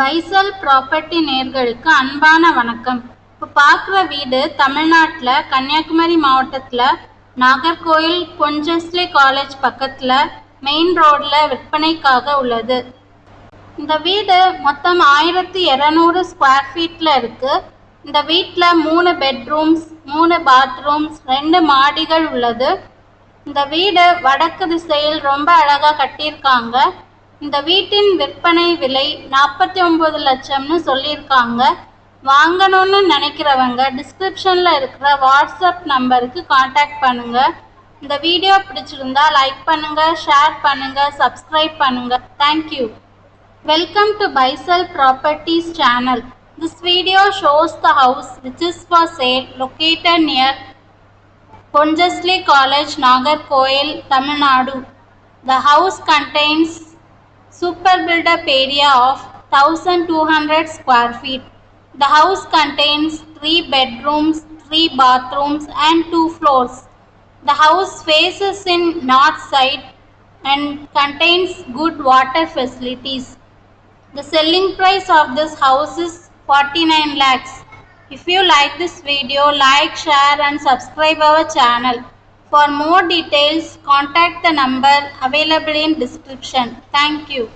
பைசல் property நேர்களுக்கு அன்பான வணக்கம். இப்போ பார்க்குற வீடு தமிழ்நாட்டில் கன்னியாகுமரி மாவட்டத்தில் நாகர்கோயில் பொன்ஜஸ்லி காலேஜ் பக்கத்தில் மெயின் ரோடில் விற்பனைக்காக உள்ளது. இந்த வீடு மொத்தம் ஆயிரத்தி இரநூறு ஸ்கொயர் ஃபீட்டில் இருக்குது இந்த வீட்டில் மூணு பெட்ரூம்ஸ் மூணு பாத்ரூம்ஸ் ரெண்டு மாடிகள் உள்ளது. இந்த வீடு வடக்கு திசையில் ரொம்ப அழகாக கட்டியிருக்காங்க. இந்த வீட்டின் விற்பனை விலை நாற்பத்தி ஒம்பது லட்சம்னு சொல்லியிருக்காங்க. வாங்கணும்னு நினைக்கிறவங்க டிஸ்கிரிப்ஷனில் இருக்கிற வாட்ஸ்அப் நம்பருக்கு காண்டாக்ட் பண்ணுங்கள் இந்த வீடியோ பிடிச்சிருந்தா லைக் பண்ணுங்கள் ஷேர் பண்ணுங்கள் சப்ஸ்கிரைப் பண்ணுங்கள் thank you welcome to Faisal properties channel this video shows the house which is for sale located near Ponjasli College, Nagarkoil, Tamil Nadu. The house contains super build-up area of 1200 square feet. The house contains 3 bedrooms, 3 bathrooms and 2 floors. The house faces in north side and contains good water facilities. The selling price of this house is 49 lakhs. If you like this video, like, share and subscribe our channel. For more details, contact the number available in description. Thank you.